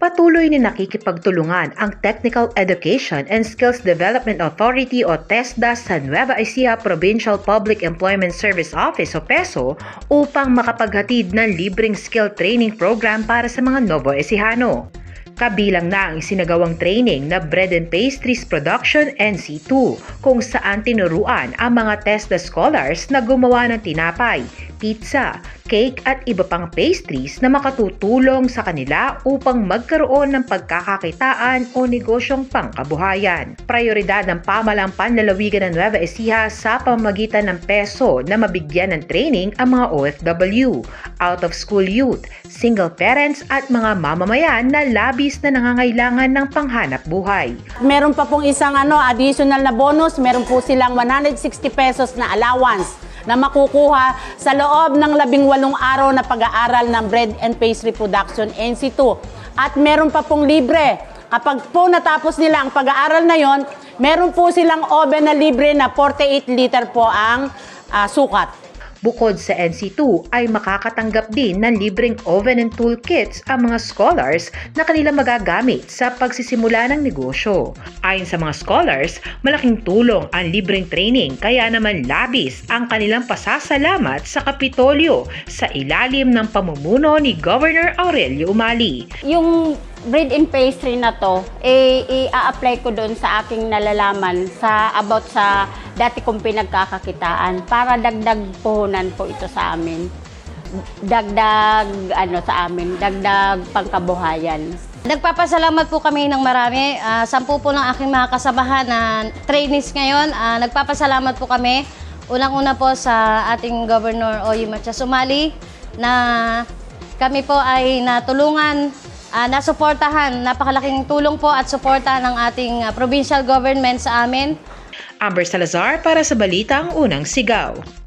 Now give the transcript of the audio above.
Patuloy na nakikipagtulungan ang Technical Education and Skills Development Authority o TESDA sa Nueva Ecija Provincial Public Employment Service Office o PESO upang makapaghatid ng libreng skill training program para sa mga Novo Ecijano. Kabilang na ang isinagawang training na Bread and Pastries Production NC2 kung saan tinuruan ang mga TESDA scholars na gumawa ng tinapay, pizza, cake at iba pang pastries na makatutulong sa kanila upang magkaroon ng pagkakakitaan o negosyong pangkabuhayan. Prioridad ng pamalang panlalawigan ng Nueva Ecija sa pamamagitan ng peso na mabigyan ng training ang mga OFW, out-of-school youth, single parents at mga mamamayan na labis na nangangailangan ng panghanap buhay. Meron pa pong isang ano, additional na bonus. Meron po silang 160 pesos na allowance na makukuha sa loob ng labing walong araw na pag-aaral ng Bread and Pastry Production NC2. At meron pa pong libre. Kapag po natapos nila ang pag-aaral na yon, meron po silang oven na libre na 48 liter po ang ah, sukat. Bukod sa NC2 ay makakatanggap din ng libreng oven and tool kits ang mga scholars na kanilang magagamit sa pagsisimula ng negosyo. Ayon sa mga scholars, malaking tulong ang libreng training kaya naman labis ang kanilang pasasalamat sa Kapitolyo sa ilalim ng pamumuno ni Governor Aurelio Umali. yung bread and pastry na to, eh, i-apply ko doon sa aking nalalaman sa about sa dati kong pinagkakakitaan para dagdag puhunan po ito sa amin. Dagdag ano sa amin, dagdag pangkabuhayan. Nagpapasalamat po kami ng marami. Ah, sampu po ng aking mga kasamahan na trainees ngayon. Ah, nagpapasalamat po kami. Unang-una po sa ating Governor Oyi Macha Sumali na kami po ay natulungan, ah, nasuportahan. Napakalaking tulong po at suporta ng ating ah, provincial government sa amin. Amber Salazar para sa Balita ang Unang Sigaw.